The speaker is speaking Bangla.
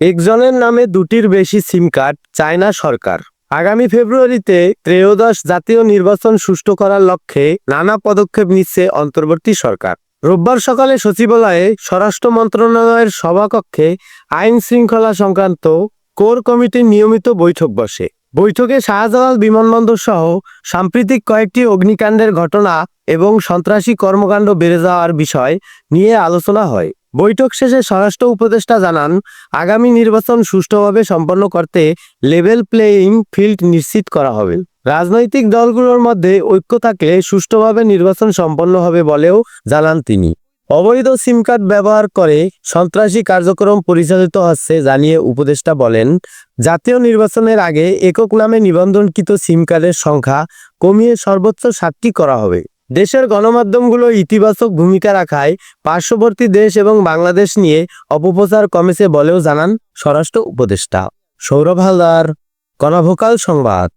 একজনের নামে দুটির বেশি সিম কার্ড চায় না সরকার। আগামী ফেব্রুয়ারিতে ত্রয়োদশ জাতীয় নির্বাচন সুষ্ঠু করার লক্ষ্যে নানা পদক্ষেপ নিচ্ছে অন্তর্বর্তী সরকার। রোববার সকালে সচিবালয়ে স্বরাষ্ট্র মন্ত্রণালয়ের সভাকক্ষে আইন শৃঙ্খলা সংক্রান্ত কোর কমিটির নিয়মিত বৈঠক বসে। বৈঠকে শাহজালাল বিমানবন্দর সহ সাম্প্রতিক কয়েকটি অগ্নিকাণ্ডের ঘটনা এবং সন্ত্রাসী কর্মকাণ্ড বেড়ে যাওয়ার বিষয় নিয়ে আলোচনা হয়। বৈঠক শেষে স্বরাষ্ট্র উপদেষ্টা জানান, আগামী নির্বাচন সুষ্ঠুভাবে সম্পন্ন করতে লেভেল প্লেয়িং ফিল্ড নিশ্চিত করা হবে। রাজনৈতিক দলগুলোর মধ্যে ঐক্য থাকলে সুষ্ঠুভাবে নির্বাচন সম্পন্ন হবে বলেও জানান তিনি। অবৈধ সিম কার্ড ব্যবহার করে সন্ত্রাসী কার্যক্রম পরিচালিত হচ্ছে জানিয়ে উপদেষ্টা বলেন, জাতীয় নির্বাচনের আগে একক নামে নিবন্ধনকৃত সিম কার্ডের সংখ্যা কমিয়ে সর্বোচ্চ সাতটি করা হবে। দেশের গণমাধ্যমগুলো ইতিবাচক ভূমিকা রাখায় পার্শ্ববর্তী দেশ এবং বাংলাদেশ নিয়ে অপপ্রচার কমেছে বলেও জানান স্বরাষ্ট্র উপদেষ্টা। সৌরভ হালদার, গণভোকাল সংবাদ।